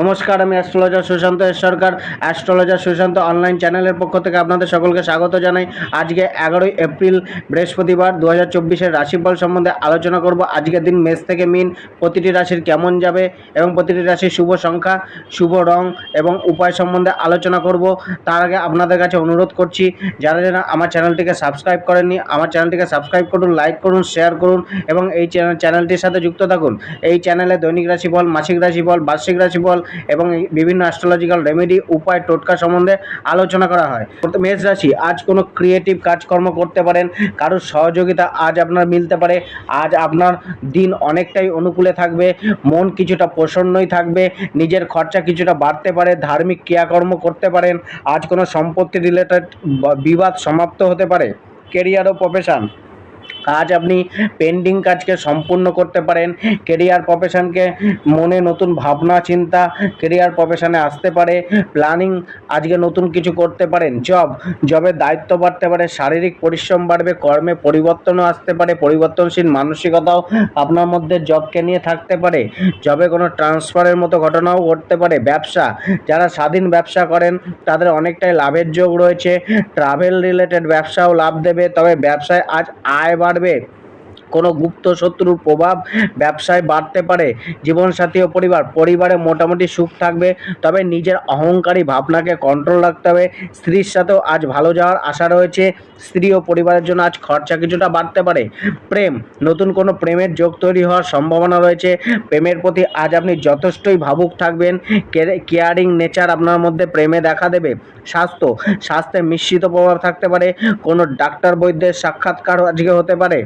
নমস্কার, আমি astrologer Sushanta Sarkar astrologer Sushanta online চ্যানেলের পক্ষ থেকে আপনাদের সকলকে স্বাগত জানাই। আজকে এগারোই এপ্রিল, বৃহস্পতিবার দু হাজার চব্বিশের রাশিফল সম্বন্ধে আলোচনা করব। আজকের দিন মেষ থেকে মিন, প্রতিটি রাশির কেমন যাবে এবং প্রতিটি রাশির শুভ সংখ্যা, শুভ রং এবং উপায় সম্বন্ধে আলোচনা করব। তার আগে আপনাদের কাছে অনুরোধ করছি, যারা যারা আমার চ্যানেলটিকে সাবস্ক্রাইব করেননি, আমার চ্যানেলটিকে সাবস্ক্রাইব করুন লাইক করুন শেয়ার করুন এবং এই চ্যানেল চ্যানেলটির সাথে যুক্ত থাকুন। এই চ্যানেলে দৈনিক রাশিফল, মাসিক রাশিফল, বার্ষিক রাশিফল এবং এই বিভিন্ন অ্যাস্ট্রোলজিক্যাল রেমেডি উপায় টোটকা সম্বন্ধে আলোচনা করা হয়। মেষ রাশি, আজ কোনো ক্রিয়েটিভ কাজকর্ম করতে পারেন, কারোর সহযোগিতা আজ আপনার মিলতে পারে, আজ আপনার দিন অনেকটাই অনুকূলে থাকবে, মন কিছুটা প্রসন্নই থাকবে, নিজের খরচা কিছুটা বাড়তে পারে, ধার্মিক ক্রিয়াকর্ম করতে পারেন, আজ কোনো সম্পত্তি রিলেটেড বিবাদ সমাপ্ত হতে পারে। কেরিয়ার ও প্রফেশন আজ আপনি পেন্ডিং কাজকে সম্পূর্ণ করতে পারেন। কেরিয়ার প্রফেশনকে মনে নতুন ভাবনা, চিন্তা কেরিয়ার প্রফেশনে আসতে পারে। প্ল্যানিং আজকে নতুন কিছু করতে পারেন। জব জবের দায়িত্ব বাড়তে পারে। শারীরিক পরিশ্রম বাড়বে। কর্মে পরিবর্তনও আসতে পারে। পরিবর্তনশীল মানসিকতাও আপনার মধ্যে জবকে নিয়ে থাকতে পারে। জবে কোনো ট্রান্সফারের মতো ঘটনাও ঘটতে পারে। ব্যবসা, যারা স্বাধীন ব্যবসা করেন, তাদের অনেকটাই লাভের যোগ রয়েছে। ট্রাভেল রিলেটেড ব্যবসাও লাভ দেবে। তবে ব্যবসায় আজ আয় বাড়বে। পারবে কোনো গুপ্ত শত্রুর প্রভাব ব্যবসায় বাড়তে পারে, জীবনসাথী ও পরিবার, পরিবারে মোটামুটি সুখ থাকবে, তবে নিজের অহংকারী ভাবনাকে কন্ট্রোল রাখতে হবে। স্ত্রীর সাথেও আজ ভালো যাওয়ার আশা রয়েছে। স্ত্রী ও পরিবারের জন্য আজ খরচা কিছুটা বাড়তে পারে। প্রেম, নতুন কোনো প্রেমের যোগ তৈরি হওয়ার সম্ভাবনা রয়েছে। প্রেমের প্রতি আজ আপনি যথেষ্টই ভাবুক থাকবেন। কেয়ারিং নেচার আপনার মধ্যে প্রেমে দেখা দেবে। স্বাস্থ্য, স্বাস্থ্যে মিশ্রিত প্রভাব থাকতে পারে। কোনো ডাক্তার বৈদ্যের সাক্ষাৎকার আজকে হতে পারে।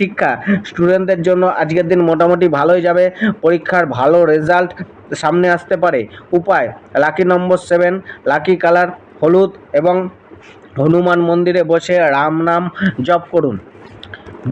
শিক্ষা স্টুডেন্টদের জন্য আজকের দিন মোটামুটি ভালোই যাবে। পরীক্ষার ভালো রেজাল্ট সামনে আসতে পারে। উপায় lucky number seven lucky colour হলুদ এবং হনুমান মন্দিরে বসে রাম নাম জপ করুন।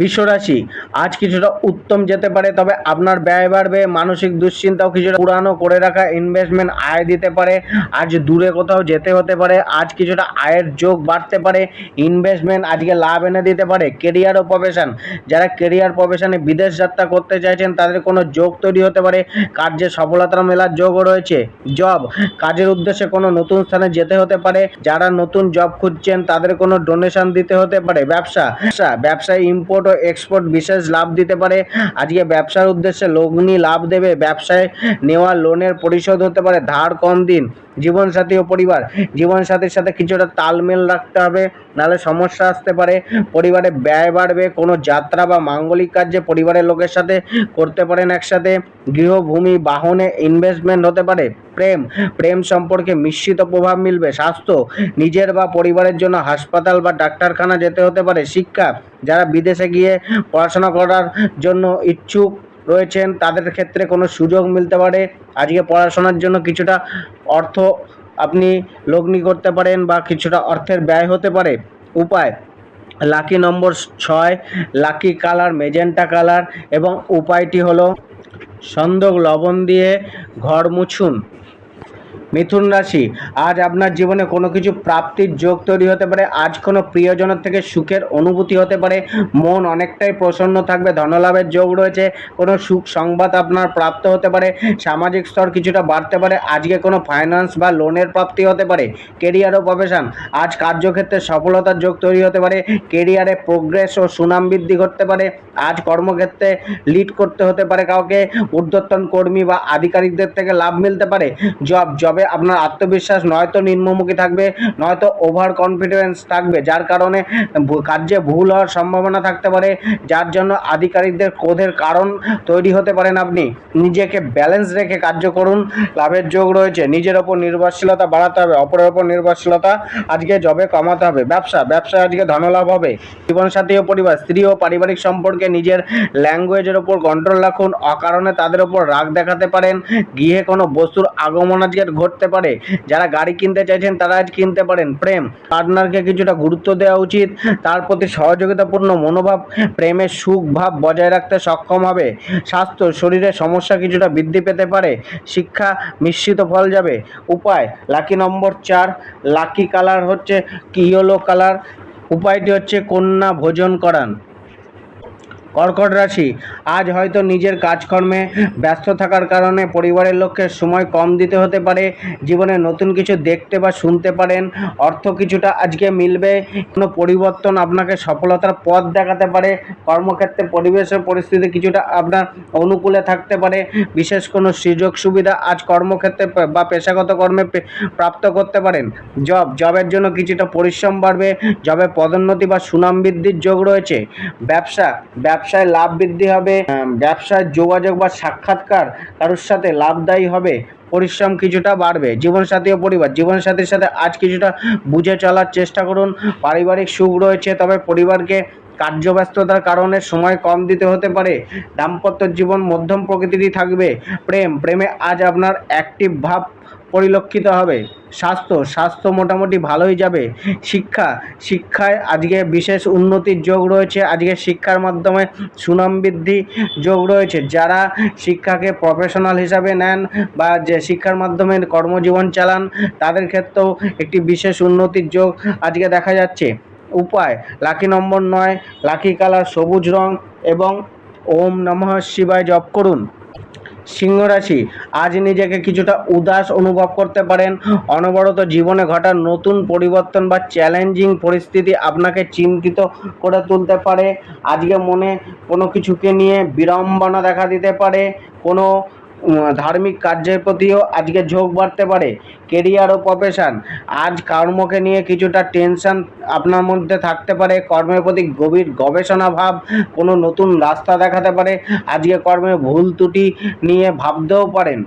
বিশ্বরাশি। আজ কিছুটা উত্তম যেতে পারে, তবে আপনার ব্যয় বাড়বে, মানসিক দুশ্চিন্তাও কিছুটা পুরানো করে রাখা ইনভেস্টমেন্ট আয় দিতে পারে, আজ দূরে কোথাও যেতে হতে পারে, আজ কিছুটা আয়ের যোগ বাড়তে পারে ইনভেস্টমেন্ট আজকে লাভ এনে দিতে পারে কেরিয়ার ও প্রফেশন যারা কেরিয়ার প্রফেশনে বিদেশ যাত্রা করতে চাইছেন, তাদের কোনো যোগ তৈরি হতে পারে, কার্যে সফলতা মেলার যোগও রয়েছে জব কাজের উদ্দেশ্যে কোনো নতুন স্থানে যেতে হতে পারে, যারা নতুন জব খুঁজছেন, তাদের কোনো ডোনেশন দিতে হতে পারে, ব্যবসা। ব্যবসা, ব্যবসায় ইম্পোর্ট ও এক্সপোর্ট বিশেষ লাভ দিতে পারে। আজকে ব্যবসার উদ্দেশ্যে লগ্নি লাভ দেবে। ব্যবসায় নেওয়া লোনের পরিশোধ হতে পারে। ধার কম দিন। জীবনসাথী ও পরিবার। জীবনসাথীর সাথে কিছুটা তালমেল রাখতে হবে, নাহলে সমস্যা আসতে পারে। পরিবারে ব্যয় বাড়বে, কোনো যাত্রা বা মাঙ্গলিক কার্যে পরিবারের লোকের সাথে করতে পারেন একসাথে। গৃহভূমি, বাহনে ইনভেস্টমেন্ট হতে পারে, প্রেম। প্রেম সম্পর্কে মিশ্রিত প্রভাব মিলবে, স্বাস্থ্য। নিজের বা পরিবারের জন্য হাসপাতাল বা ডাক্তারখানা যেতে হতে পারে, শিক্ষা। যারা বিদেশে গিয়ে পড়াশোনা করার জন্য ইচ্ছুক রয়েছেন, তাদের ক্ষেত্রে কোনো সুযোগ মিলতে পারে। আজকে পড়াশোনার জন্য কিছুটা অর্থ আপনি লগ্নি করতে পারেন বা কিছুটা অর্থের ব্যয় হতে পারে। উপায়, লাকি নম্বর ছয়, লাকি কালার, মেজেন্টা কালার এবং উপায়টি হলো, সন্দক লবণ দিয়ে ঘর মুছুন। মিথুন রাশি, আজ আপনার জীবনে কোনো কিছু প্রাপ্তির যোগ তৈরি হতে পারে, আজ কোনো প্রিয়জনের থেকে সুখের অনুভূতি হতে পারে, মন অনেকটাই প্রসন্ন থাকবে, ধনলাভের যোগ রয়েছে, কোনো সুখ সংবাদ আপনার প্রাপ্ত হতে পারে, সামাজিক স্তর কিছুটা বাড়তে পারে, আজকে কোনো ফাইন্যান্স বা লোনের প্রাপ্তি হতে পারে কেরিয়ার ও প্রফেশন আজ কার্যক্ষেত্রে সফলতার যোগ তৈরি হতে পারে কেরিয়ারে প্রোগ্রেস ও সুনাম বৃদ্ধি করতে পারে, আজ কর্মক্ষেত্রে লিড করতে হতে পারে কাউকে, ঊর্ধ্বতন কর্মী বা আধিকারিকদের থেকে লাভ মিলতে পারে জব জবে আপনার আত্মবিশ্বাস নয়তো নিম্নমুখী থাকবে, নয়তো ওভার কনফিডেন্স থাকবে, যার কারণে কার্যে ভুল হওয়ার সম্ভাবনা থাকতে পারে, যার জন্য আধিকারিকদের ক্রোধের কারণ তৈরি হতে পারেন আপনি। নিজেকে ব্যালেন্স রেখে কার্য করুন, লাভের যোগ রয়েছে, নিজের ওপর নির্ভরশীলতা বাড়াতে হবে, অপরের ওপর নির্ভরশীলতা আজকে জবে কমাতে হবে। ব্যবসা ব্যবসায় আজকে ধনলাভ হবে। জীবনসাথী ও পরিবার, স্ত্রী ও পারিবারিক সম্পর্কে নিজের ল্যাঙ্গুয়েজের ওপর কন্ট্রোল রাখুন, অকারণে তাদের ওপর রাগ দেখাতে পারেন, গৃহে কোনো বস্তুর আগমন আজকের আজকে ঘটতে পারে। যারা গাড়ি কিনতে চাইছেন, তারা আজ কিনতে পারেন। প্রেম, পার্টনারকে কিছুটা গুরুত্ব দেওয়া উচিত। তার প্রতি সহযোগিতাপূর্ণ মনোভাব, প্রেমের সুখ ভাব বজায় রাখতে সক্ষম হবে। স্বাস্থ্য শরীরের সমস্যা কিছুটা বৃদ্ধি পেতে পারে। শিক্ষা, মিশ্রিত ফল যাবে। উপায়, লাকি নম্বর চার, লাকি কালার হচ্ছে ইয়েলো কালার? উপায়টি হচ্ছে কন্যা ভোজন করান। কর্কট রাশি। আজ হয়তো নিজের কাজকর্মে ব্যস্ত থাকার কারণে পরিবারের লোককে সময় কম দিতে হতে পারে, জীবনে নতুন কিছু দেখতে বা শুনতে পারেন, অর্থ কিছুটা আজকে মিলবে, কোনো পরিবর্তন আপনাকে সফলতার পথ দেখাতে পারে, কর্মক্ষেত্রে পরিবেশের পরিস্থিতি কিছুটা আপনার অনুকূলে থাকতে পারে, বিশেষ কোনো সুযোগ সুবিধা আজ কর্মক্ষেত্রে বা পেশাগত কর্মে প্রাপ্ত করতে পারেন। জব, জবের জন্য কিছুটা পরিশ্রম বাড়বে, জবে পদোন্নতি বা সুনাম বৃদ্ধির যোগ রয়েছে। ব্যবসা ব্যবসা ব্যবসায় লাভ বৃদ্ধি হবে ব্যবসায় যোগাযোগ বা সাক্ষাৎকার কারোর সাথে লাভদায়ী হবে, পরিশ্রম কিছুটা বাড়বে। জীবনসাথী ও পরিবার, জীবনসাথীর সাথে আজ কিছুটা বুঝে চলার চেষ্টা করুন। পারিবারিক সুখ রয়েছে, তবে পরিবারকে কার্যব্যস্ততার কারণে সময় কম দিতে হতে পারে। দাম্পত্য জীবন মধ্যম প্রকৃতিরই থাকবে। প্রেম, প্রেমে আজ আপনার অ্যাক্টিভ ভাব পরিলক্ষিত হবে। স্বাস্থ্য স্বাস্থ্য মোটামুটি ভালোই যাবে। শিক্ষা, শিক্ষায় আজকে বিশেষ উন্নতির যোগ রয়েছে। আজকে শিক্ষার মাধ্যমে সুনাম বৃদ্ধি যোগ রয়েছে। যারা শিক্ষাকে প্রফেশনাল হিসাবে নেন বা যে শিক্ষার মাধ্যমে কর্মজীবন চালান, তাদের ক্ষেত্রেও একটি বিশেষ উন্নতির যোগ আজকে দেখা যাচ্ছে। উপায়, লাকি নম্বর নয়, লাকি কালার সবুজ রং এবং ওম নমঃ শিবায় জপ করুন। সিংহ রাশি, আজ নিজেকে কিছুটা উদাস অনুভব করতে পারেন। অনবরত জীবনে ঘটা নতুন পরিবর্তন বা চ্যালেঞ্জিং পরিস্থিতি আপনাকে চিন্তিত করে তুলতে পারে। আজকে মনে কোনো কিছুকে নিয়ে বিড়ম্বনা দেখা দিতে পারে। কোনো ধার্মিক কার্যের প্রতিও আজকে ঝোঁক বাড়তে পারে কেরিয়ার ও প্রফেশন আজ কর্মকে নিয়ে কিছুটা টেনশন আপনার মধ্যে থাকতে পারে, কর্মের প্রতি গভীর গবেষণা ভাব, কোনো নতুন রাস্তা দেখাতে পারে, আজকে কর্মে ভুল ত্রুটি নিয়ে ভাবতেও পারেন।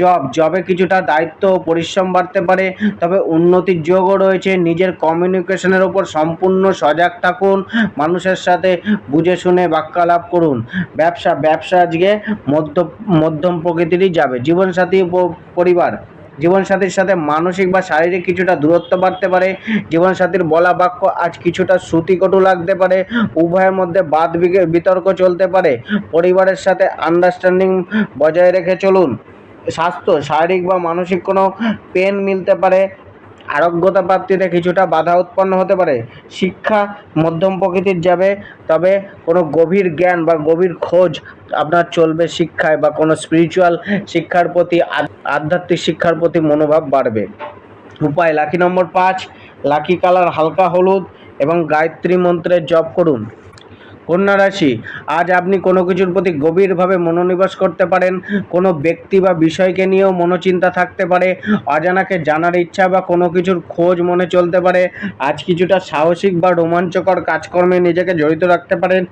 জব জবে কিছুটা দায়িত্ব ও পরিশ্রম বাড়তে পারে, তবে উন্নতির যোগও রয়েছে। নিজের কমিউনিকেশনের ওপর সম্পূর্ণ সজাগ থাকুন, মানুষের সাথে বুঝে শুনে বাক্যালাপ করুন। ব্যবসা ব্যবসা আজকে মধ্য, মধ্যম প্রকৃতিরই যাবে। জীবনসাথী পরিবার, জীবনসাথীর সাথে মানসিক বা শারীরিক কিছুটা দূরত্ব বাড়তে পারে। জীবনসাথীর বলা বাক্য আজ কিছুটা শ্রুতিকটু লাগতে পারে। উভয়ের মধ্যে বাদ বিতর্ক চলতে পারে। পরিবারের সাথে আন্ডারস্ট্যান্ডিং বজায় রেখে চলুন। স্বাস্থ্য, শারীরিক বা মানসিক কোনো পেন মিলতে পারে, আরোগ্যতা প্রাপ্তিতে কিছুটা বাধা উৎপন্ন হতে পারে। শিক্ষা মধ্যম প্রকৃতির যাবে, তবে কোনো গভীর জ্ঞান বা গভীর খোঁজ আপনার চলবে শিক্ষায় বা কোনো স্পিরিচুয়াল শিক্ষার প্রতি আধ- আধ্যাত্মিক শিক্ষার প্রতি মনোভাব বাড়বে। উপায়, লাকি নম্বর পাঁচ, লাকি কালার হালকা হলুদ এবং গায়ত্রী মন্ত্রের জপ করুন। কন্যা রাশি, আজ আপনি কোনো কিছুর প্রতি গভীরভাবে মনোনিবেশ করতে পারেন, কোনো ব্যক্তি বা বিষয়কে নিয়েও মনোচিন্তা থাকতে পারে, অজানাকে জানার ইচ্ছা বা কোনো কিছুর খোঁজ মনে চলতে পারে, আজ কিছুটা সাহসিক বা রোমাঞ্চকর কাজকর্মে নিজেকে জড়িত রাখতে পারেন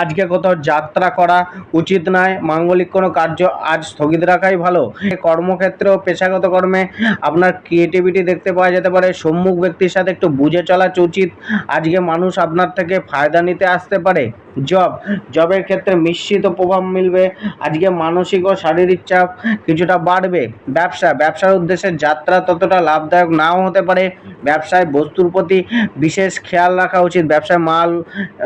আজকে কোথাও যাত্রা করা উচিত নয়। মাঙ্গলিক কোনো কার্য আজ স্থগিত রাখাই ভালো। কর্মক্ষেত্রে ও পেশাগত কর্মে আপনার ক্রিয়েটিভিটি দেখতে পাওয়া যেতে পারে। সম্মুখ ব্যক্তির সাথে একটু বুঝে চলা উচিত। আজকে মানুষ আপনার থেকে ফায়দা নিতে আসতে পারে। জব জবের ক্ষেত্রে মিশ্রিত প্রভাব মিলবে। আজকে মানসিক ও শারীরিক চাপ কিছুটা বাড়বে। ব্যবসা। ব্যবসার উদ্দেশ্যে যাত্রা ততটা লাভদায়ক নাও হতে পারে। ব্যবসায় বস্তুর প্রতি বিশেষ খেয়াল রাখা উচিত। ব্যবসায় মাল,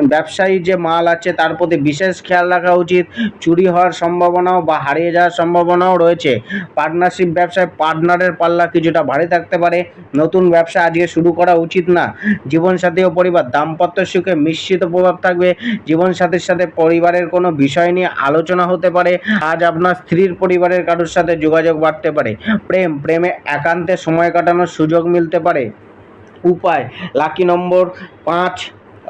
ব্যবসায়ী যে মাল আছে তার প্রতি বিশেষ খেয়াল রাখা উচিত। চুরি হওয়ার সম্ভাবনাও বা হারিয়ে যাওয়ার সম্ভাবনাও রয়েছে। পার্টনারশিপ ব্যবসায় পার্টনারের পাল্লা কিছুটা ভারী থাকতে পারে। নতুন ব্যবসা আজকে শুরু করা উচিত না। জীবনসাথী ও পরিবার, দাম্পত্য সুখে মিশ্রিত প্রভাব থাকবে। জীবনসাথীর সাথে পরিবারের কোনো বিষয় নিয়ে আলোচনা হতে পারে। আজ আপনার স্ত্রীর পরিবারের কারোর সাথে যোগাযোগ বাড়তে পারে। প্রেম, প্রেমে একান্তে সময় কাটানোর সুযোগ মিলতে পারে। উপায়, লাকি নম্বর পাঁচ,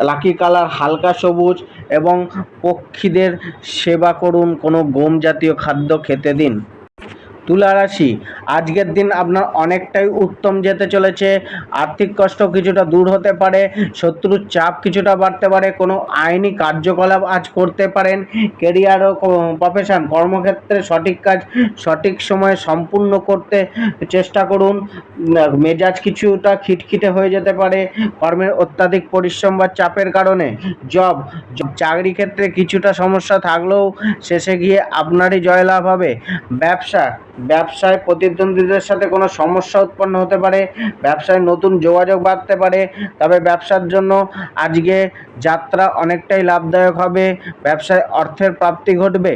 লাকি কালার হালকা সবুজ এবং পক্ষীদের সেবা করুন কোনো গম জাতীয় খাদ্য খেতে দিন। তুলা রাশি। আজকের দিন আপনার অনেকটাই উত্তম যেতে চলেছে। আর্থিক কষ্ট কিছুটা দূর হতে পারে, শত্রুর চাপ কিছুটা বাড়তে পারে, কোনো আইনি কার্যকলাপ আজ করতে পারেন। কেরিয়ার ও প্রফেশন, কর্মক্ষেত্রে সঠিক কাজ, সঠিক সময়ে সম্পূর্ণ করতে চেষ্টা করুন। মেজাজ কিছুটা খিটখিটে হয়ে যেতে পারে, কর্মের অত্যাধিক পরিশ্রম বা চাপের কারণে। জব চাকরি ক্ষেত্রে কিছুটা সমস্যা থাকলেও শেষে গিয়ে আপনারই জয়লাভ হবে। ব্যবসা ব্যবসায় প্রতিদ্বন্দ্বীদের সাথে কোনো সমস্যা উৎপন্ন হতে পারে, ব্যবসায় নতুন যোগাযোগ বাড়তে পারে, তবে ব্যবসার জন্য আজকে যাত্রা অনেকটাই লাভদায়ক হবে, ব্যবসায় অর্থের প্রাপ্তি ঘটবে।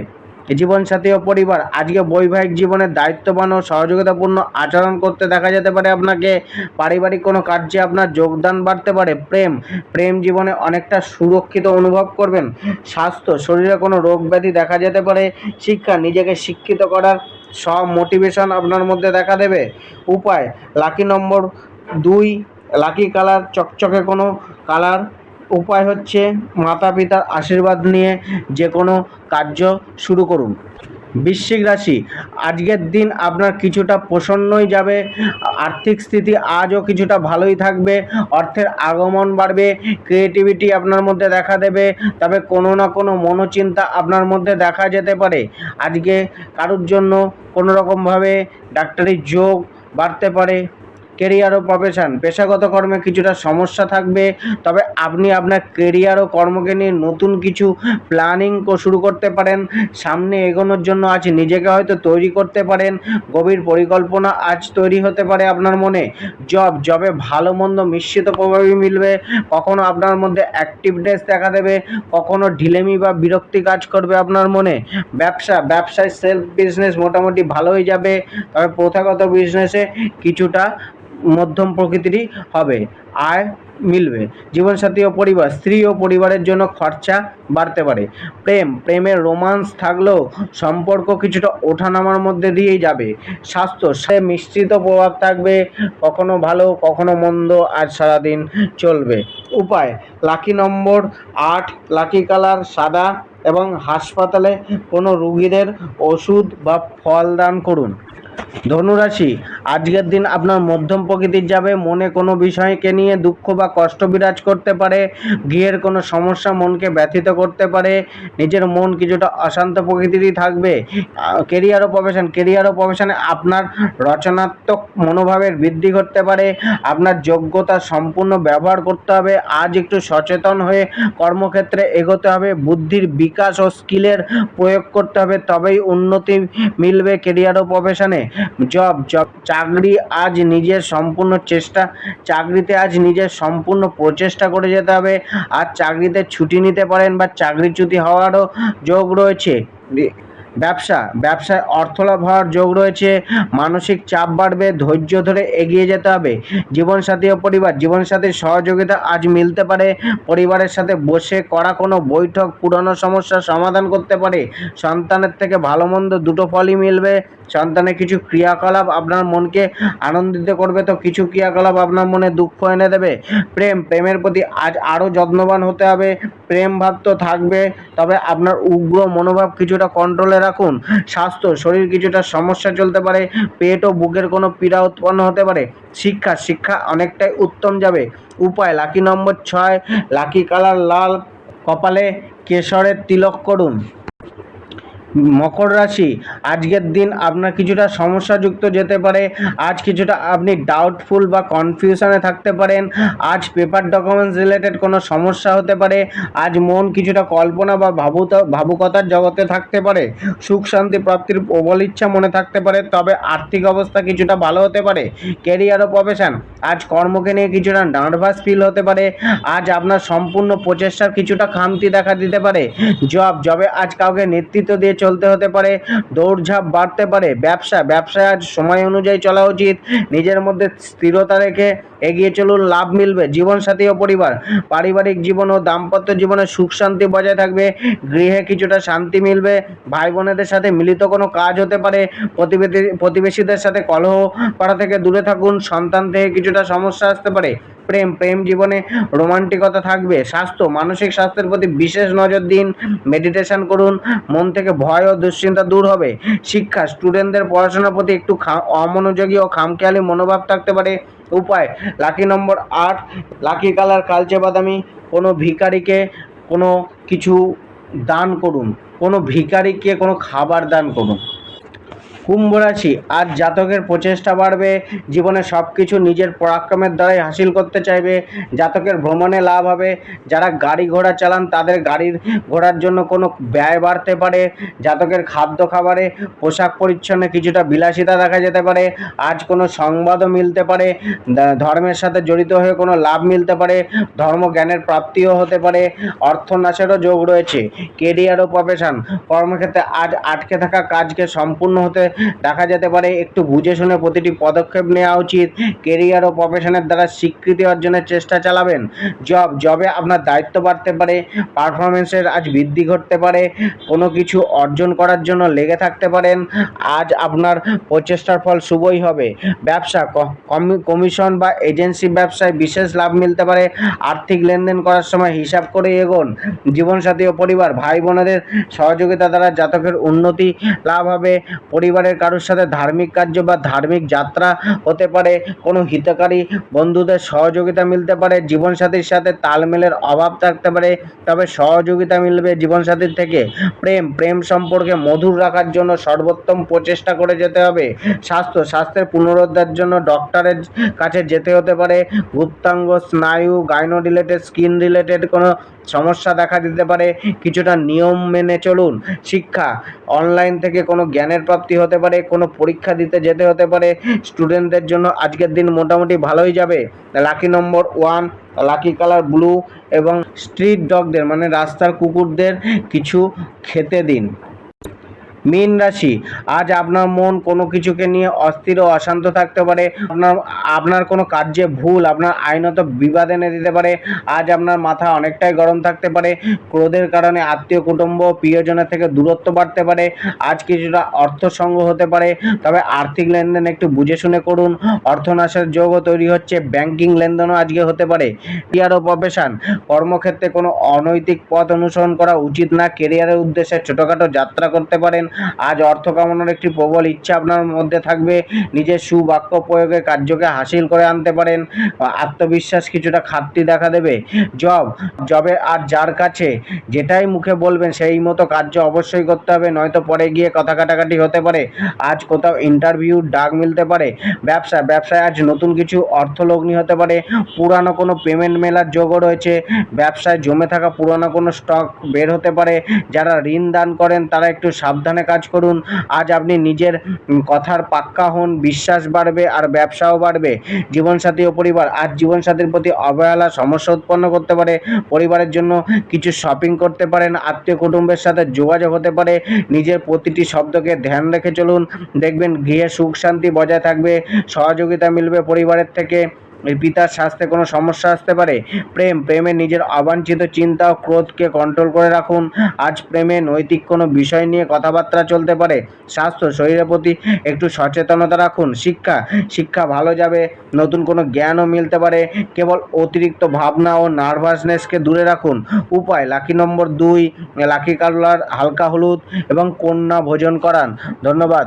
জীবনসাথী ও পরিবার, আজকে বৈবাহিক জীবনে দায়িত্ববান ও সহযোগিতাপূর্ণ আচরণ করতে দেখা যেতে পারে আপনাকে, পারিবারিক কোনো কার্যে আপনার যোগদান বাড়তে পারে, প্রেম প্রেম জীবনে অনেকটা সুরক্ষিত অনুভব করবেন, স্বাস্থ্য, শরীরে কোনো রোগ ব্যাধি দেখা যেতে পারে, শিক্ষা, নিজেকে শিক্ষিত করার সব মোটিভেশন আপনার মধ্যে দেখা দেবে। উপায় লাকি নম্বর দুই লাকি কালার চকচকে কোনো কালার উপায় হচ্ছে মাতা পিতার আশীর্বাদ নিয়ে যে কোনো কার্য শুরু করুন। বৃশ্চিক রাশি। আজকের দিন আপনার কিছুটা প্রসন্নই যাবে, আর্থিক স্থিতি আজও কিছুটা ভালোই থাকবে, অর্থের আগমন বাড়বে ক্রিয়েটিভিটি আপনার মধ্যে দেখা দেবে, তবে কোনো না কোনো মনোচিন্তা আপনার মধ্যে দেখা যেতে পারে। আজকে কারোর জন্য কোনোরকমভাবে ডাক্তারির ডাক্তারি যোগ বাড়তে পারে কেরিয়ার ও প্রফেশন পেশাগত কর্মে কিছুটা সমস্যা থাকবে, তবে আপনি আপনার কেরিয়ার ও কর্মকে নিয়ে নতুন কিছু প্ল্যানিং শুরু করতে পারেন, সামনে এগোনোর জন্য আজ নিজেকে হয়তো তৈরি করতে পারেন, গভীর পরিকল্পনা আজ তৈরি হতে পারে আপনার মনে জব জবে ভালো মন্দ মিশ্রিত প্রভাবই মিলবে, কখনো আপনার মধ্যে অ্যাক্টিভনেস দেখা দেবে, কখনো ঢিলেমি বা বিরক্তি কাজ করবে আপনার মনে, ব্যবসা, ব্যবসায় সেলফ বিজনেস মোটামুটি ভালোই যাবে, তবে প্রথাগত বিজনেসে কিছুটা মধ্যম প্রকৃতিরই হবে, আয় মিলবে। জীবনসাথী ও পরিবার, স্ত্রী ও পরিবারের জন্য খরচা বাড়তে পারে। প্রেম, প্রেমের রোমান্স থাকলেও সম্পর্ক কিছুটা ওঠানামার মধ্যে দিয়েই যাবে। স্বাস্থ্য, সে মিশ্রিত প্রভাব থাকবে, কখনো ভালো, কখনো মন্দ আজ সারাদিন চলবে। উপায়, লাকি নম্বর আট, লাকি কালার সাদা এবং হাসপাতালে কোনো রুগীদের ওষুধ বা ফল দান করুন। ধনুরাশি আজকের দিন আপনার মধ্যম প্রকৃতির যাবে, মনে কোনো বিষয়কে নিয়ে দুঃখ বা কষ্ট বিরাজ করতে পারে, গৃহের কোনো সমস্যা মনকে ব্যথিত করতে পারে, নিজের মন কিছুটা অশান্ত প্রকৃতিরই থাকবে কেরিয়ার ও প্রফেশন কেরিয়ার ও প্রফেশনে আপনার রচনাত্মক মনোভাবের বৃদ্ধি করতে পারে, আপনার যোগ্যতা সম্পূর্ণ ব্যবহার করতে হবে, আজ একটু সচেতন হয়ে কর্মক্ষেত্রে এগোতে হবে, বুদ্ধির বিকাশ ও স্কিলের প্রয়োগ করতে হবে, তবেই উন্নতি মিলবে কেরিয়ার ও প্রফেশনে জব জব। চাকরি আজ নিজের সম্পূর্ণ চেষ্টা, চাকরিতে আজ নিজের সম্পূর্ণ প্রচেষ্টা করে যেতে হবে। আর চাকরিতে ছুটি নিতে পারেন বা চাকরিচ্যুতি হওয়ারও যোগ রয়েছে। ব্যবসা, ব্যবসায় অর্থলাভ হওয়ার যোগ রয়েছে। মানসিক চাপ বাড়বে, ধৈর্য ধরে এগিয়ে যেতে হবে। জীবনসাথী ও পরিবার, জীবনসাথীর সহযোগিতা আজ মিলতে পারে। পরিবারের সাথে বসে করা কোনো বৈঠক, পুরনো সমস্যার সমাধান করতে পারে। সন্তানের থেকে ভালো মন্দ দুটো ফলই মিলবে। সন্তানের কিছু ক্রিয়াকলাপ আপনার মনকে আনন্দিত করবে, তো কিছু ক্রিয়াকলাপ আপনার মনে দুঃখ এনে দেবে। প্রেম, প্রেমের প্রতি আজ আরও যত্নবান হতে হবে, প্রেম ভাব তো থাকবে, তবে আপনার উগ্র মনোভাব কিছুটা কন্ট্রোলে রাখুন। স্বাস্থ্য, শরীর কিছুটা সমস্যা চলতে পারে, পেট ও বুকের কোনো পীড়া উৎপন্ন হতে পারে। শিক্ষা শিক্ষা অনেকটাই উত্তম যাবে। উপায়, লাকি নম্বর ছয়, লাকি কালার লাল কপালে কেশরের তিলক করুন। মকর রাশি, আজকের দিন আপনার কিছুটা সমস্যাযুক্ত যেতে পারে। আজ কিছুটা আপনি ডাউটফুল বা কনফিউশনে থাকতে পারেন। আজ পেপার ডকুমেন্টস রিলেটেড কোনো সমস্যা হতে পারে। আজ মন কিছুটা কল্পনা বা ভাবুত, ভাবুকতার জগতে থাকতে পারে। সুখ শান্তি প্রাপ্তির প্রবল ইচ্ছা মনে থাকতে পারে। তবে আর্থিক অবস্থা কিছুটা ভালো হতে পারে। কেরিয়ার ও প্রফেশন। আজ কর্মকে নিয়ে কিছুটা নার্ভাস ফিল হতে পারে। আজ আপনার সম্পূর্ণ প্রচেষ্টার কিছুটা খামতি দেখা দিতে পারে। জব, জবে আজ কাউকে নেতৃত্ব দিয়ে চলতে হতে পারে। দৌড়ঝাঁপ বাড়তে পারে। ব্যবসা, ব্যবসায় আজ সময় অনুযায়ী চলা উচিত। নিজের মধ্যে স্থিরতা রেখে এগিয়ে চলুন, লাভ মিলবে। জীবনসাথী ও পরিবার, পারিবারিক জীবন ও দাম্পত্য জীবনে সুখ শান্তি বজায় থাকবে। গৃহে কিছুটা শান্তি মিলবে। ভাই বোনেদের সাথে মিলিত কোনো কাজ হতে পারে। প্রতিবেশী, প্রতিবেশীদের সাথে কলহ করা থেকে দূরে থাকুন। সন্তান থেকে কিছুটা সমস্যা আসতে পারে। প্রেম প্রেম জীবনে রোমান্টিকতা থাকবে। স্বাস্থ্য, মানসিক স্বাস্থ্যের প্রতি বিশেষ নজর দিন। মেডিটেশন করুন। মন থেকে ভয় ও দুশ্চিন্তা দূর হবে। শিক্ষা, স্টুডেন্টদের পড়াশোনার প্রতি একটু অমনোযোগী ও খামখেয়ালি মনোভাব থাকতে পারে। উপায়, লাকি নম্বর আট, লাকি কালার, কালচে বাদামি। কোনো ভিখারিকে কোনো কিছু দান করুন। কোনো ভিখারিকে কোনো খাবার দান করুন। কুম্ভ রাশি, আজ জাতকের প্রচেষ্টা বাড়বে, জীবনে সব কিছু নিজের পরাক্রমের দ্বারাই হাসিল করতে চাইবে, জাতকের ভ্রমণে লাভ হবে, যারা গাড়ি ঘোড়া চালান তাদের গাড়ির ঘোড়ার জন্য কোনো ব্যয় বাড়তে পারে, জাতকের খাদ্য খাবারে পোশাক পরিচ্ছন্নে কিছুটা বিলাসিতা দেখা যেতে পারে, আজ কোনো সংবাদও মিলতে পারে ধর্মের সাথে জড়িত হয়ে কোনো লাভ মিলতে পারে ধর্ম জ্ঞানের প্রাপ্তিও হতে পারে, অর্থনাশেরও যোগ রয়েছে, কেরিয়ার ও প্রফেশন, কর্মক্ষেত্রে আজ আটকে থাকা কাজকে সম্পূর্ণ হতে দেখা যেতে পারে। একটু বুঝে শুনে প্রতিটি পদক্ষেপ নেওয়া উচিত। কেরিয়ার ও প্রফেশনের দ্বারা স্বীকৃতি অর্জনের চেষ্টা চালাবেন। জব জবে আপনার দায়িত্ব বাড়তে পারে। পারফরমেন্সের আজ বৃদ্ধি ঘটতে পারে। কোনো কিছু অর্জন করার জন্য লেগে থাকতে পারেন। আজ আপনার প্রচেষ্টার ফল শুভই হবে। ব্যবসা কমিশন বা এজেন্সি ব্যবসায় বিশেষ লাভ মিলতে পারে। আর্থিক লেনদেন করার সময় হিসাব করে এগোন। জীবনসাথী ও পরিবার ভাই বোনদের সহযোগিতা দ্বারা জাতকের উন্নতি লাভ হবে। পরিবারের কারোর সাথে ধার্মিক কার্য বা ধার্মিক যাত্রা হতে পারে, কোনো হিতকারী বন্ধুদের সহযোগিতা মিলতে পারে, জীবনসাথীর সাথে তালমেলের অভাব থাকতে পারে, তবে সহযোগিতা মিলবে জীবনসাথীর থেকে। প্রেম প্রেম সম্পর্কে মধুর রাখার জন্য সর্বোত্তম প্রচেষ্টা করে যেতে হবে। স্বাস্থ্য, স্বাস্থ্যের পুনরুদ্ধার জন্য ডক্টরের কাছে যেতে হতে পারে। গুপ্তাঙ্গ, স্নায়ু গাইনো রিলেটেড স্কিন রিলেটেড কোনো সমস্যা দেখা দিতে পারে, কিছুটা নিয়ম মেনে চলুন, শিক্ষা অনলাইন থেকে কোনো জ্ঞানের প্রাপ্তি হতে পারে, কোনো পরীক্ষা দিতে যেতে হতে পারে স্টুডেন্টদের জন্য আজকের দিন মোটামুটি ভালোই যাবে। Lucky number one lucky colour blue এবং স্ট্রিট ডগদের মানে রাস্তার কুকুরদের কিছু খেতে দিন। মীন রাশি। আজ আপনার মন কোনো কিছুকে নিয়ে অস্থির ও অশান্ত থাকতে পারে। আপনার আপনার কোনো কার্যে ভুল, আপনার আইনত বিবাদ এনে দিতে পারে। আজ আপনার মাথা অনেকটাই গরম থাকতে পারে। ক্রোধের কারণে আত্মীয়, কুটুম্ব প্রিয়জনের থেকে দূরত্ব বাড়তে পারে। আজ কিছুটা অর্থ সংগ্রহ হতে পারে। তবে আর্থিক লেনদেন একটু বুঝে শুনে করুন। অর্থনাশের যোগও তৈরি হচ্ছে। ব্যাংকিং লেনদেনও আজকে হতে পারে। ক্রিয়ার ও প্রফেশন। কর্মক্ষেত্রে কোনো অনৈতিক পথ অনুসরণ করা উচিত না। কেরিয়ারের উদ্দেশ্যে ছোটোখাটো যাত্রা করতে পারেন। আজ অর্থ কামানোর একটি প্রবল ইচ্ছা আপনার মধ্যে থাকবে। নিজের সুবাক্য প্রয়োগে কার্যকে হাসিল করে আনতে পারেন। আত্মবিশ্বাস কিছুটা ঘাটতি দেখা দেবে। জব, জবে আর যার কাছে যেটাই মুখে বলবেন সেই মতো কার্য অবশ্যই করতে হবে, নয়তো পরে গিয়ে কথা কাটাকাটি হতে পারে। আজ কোথাও ইন্টারভিউ ডাক মিলতে পারে। ব্যবসা, ব্যবসায় আজ নতুন কিছু অর্থলগ্নি হতে পারে। পুরানো কোনো পেমেন্ট মেলার যোগও রয়েছে। ব্যবসায় জমে থাকা পুরানো কোনো স্টক বের হতে পারে। যারা ঋণ দান করেন তারা একটু সাবধানে কাজ করুন। আজ আপনি নিজের কথার পাক্কা হন, বিশ্বাস বাড়বে আর ব্যবসাও বাড়বে। জীবনসাথী ও পরিবার, আজ জীবনসাথীর প্রতি অবহেলা, সমস্যা উৎপন্ন করতে পারে। পরিবারের জন্য কিছু শপিং করতে পারেন, আত্মীয় কুটুম্বের সাথে যোগাযোগ হতে পারে। নিজের প্রতিটি শব্দকে ধ্যান রেখে চলুন। দেখবেন গৃহে সুখ শান্তি বজায় থাকবে, সহযোগিতা মিলবে পরিবারের থেকে। পিতার স্বাস্থ্যে কোনো সমস্যা আসতে পারে? প্রেম প্রেমে নিজের অবাঞ্ছিত চিন্তা ও ক্রোধকে কন্ট্রোল করে রাখুন। আজ প্রেমে নৈতিক কোনো বিষয় নিয়ে কথাবার্তা চলতে পারে। স্বাস্থ্য, শরীরের প্রতি একটু সচেতনতা রাখুন। শিক্ষা শিক্ষা ভালো যাবে, নতুন কোনো জ্ঞানও মিলতে পারে। কেবল অতিরিক্ত ভাবনা ও নার্ভাসনেসকে দূরে রাখুন। উপায়, লাকি নম্বর দুই, লাকি কালার, হালকা হলুদ এবং কন্যা ভোজন করান। ধন্যবাদ।